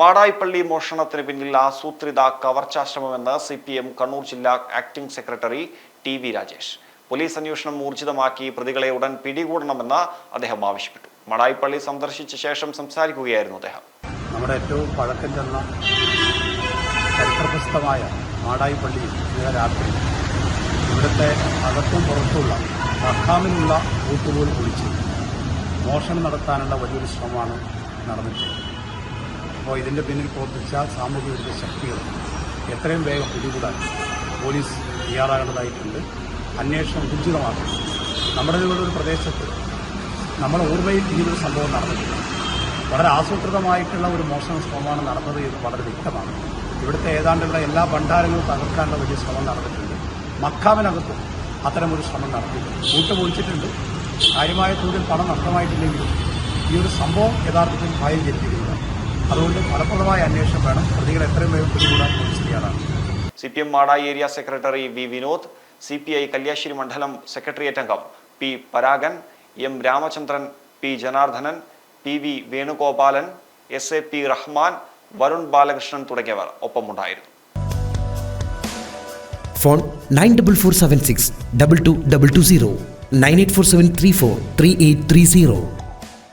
മാടായിപ്പള്ളി മോഷണത്തിന് പിന്നിൽ ആസൂത്രിത കവർച്ചാശ്രമമെന്ന് സി പി എം കണ്ണൂർ ജില്ലാ acting secretary T V Rajesh. Police അന്വേഷണം ഊർജിതമാക്കി പ്രതികളെ ഉടൻ പിടികൂടണമെന്ന് അദ്ദേഹം ആവശ്യപ്പെട്ടു. മാടായിപ്പള്ളി സന്ദർശിച്ച ശേഷം സംസാരിക്കുകയായിരുന്നു അദ്ദേഹം. നമ്മുടെ ഏറ്റവും പഴക്കം ചെന്ന ചരിത്രപ്രസിദ്ധമായ മാടായിപ്പള്ളിയിൽ ഇന്നലെ രാത്രി ഇവിടുത്തെ അകത്തും പുറത്തുള്ള മക്കാമിലുള്ള കൂട്ടുപോൽ പൊളിച്ച് മോഷണം നടത്താനുള്ള വലിയൊരു ശ്രമമാണ് നടന്നിട്ടുള്ളത്. അപ്പോൾ ഇതിന്റെ പിന്നിൽ പ്രവർത്തിച്ച സാമൂഹ്യ വിരുദ്ധ ശക്തികൾ എത്രയും വേഗം പിടികൂടാൻ പോലീസ് തയ്യാറാകേണ്ടതായിട്ടുണ്ട്. അന്വേഷണം ഊർജിതമാക്കും നമ്മുടെ ഒരു പ്രദേശത്ത് നമ്മുടെ ഓർമ്മയിൽ ഇനിയൊരു സംഭവം നടന്നിട്ടില്ല വളരെ ആസൂത്രിതമായിട്ടുള്ള ഒരു മോഷണ ശ്രമമാണ് നടന്നത് എന്ന് വളരെ വ്യക്തമാണ്. ഇവിടുത്തെ ഏതാണ്ടുള്ള എല്ലാ ഭണ്ഡാരങ്ങളും തകർക്കാനുള്ള വലിയ ശ്രമം നടന്നിട്ടുണ്ട്. മക്കാവിനകത്തും അത്തരമൊരു ശ്രമം നടത്തിയിട്ടുണ്ട്. കൂട്ടുപൊളിച്ചിട്ടുണ്ട് കാര്യമായ തോതിൽ പണം നഷ്ടമായിട്ടില്ലെങ്കിലും ഈ ഒരു സംഭവം യഥാർത്ഥത്തിൽ ഭയം ജനിപ്പിക്കുന്നതാണ് അതുകൊണ്ട് ഫലപ്രദമായ അന്വേഷണം വേണം. പ്രതികൾ എത്രയും വേഗം പിടികൂടാൻ പോലീസ് തയ്യാറാണ് C P M Madayi area secretary V Vinod C P I Kalliasseri മണ്ഡലം സെക്രട്ടേറിയറ്റ് അംഗം P Paragan M Ramachandran P Janardanan P V Venugopalan S A P Rahman Varun Balakrishnan തുടങ്ങിയവർ ഒപ്പമുണ്ടായിരുന്നു. Phone nine double four seven six double two double two zero nine eight four seven three four three eight three zero.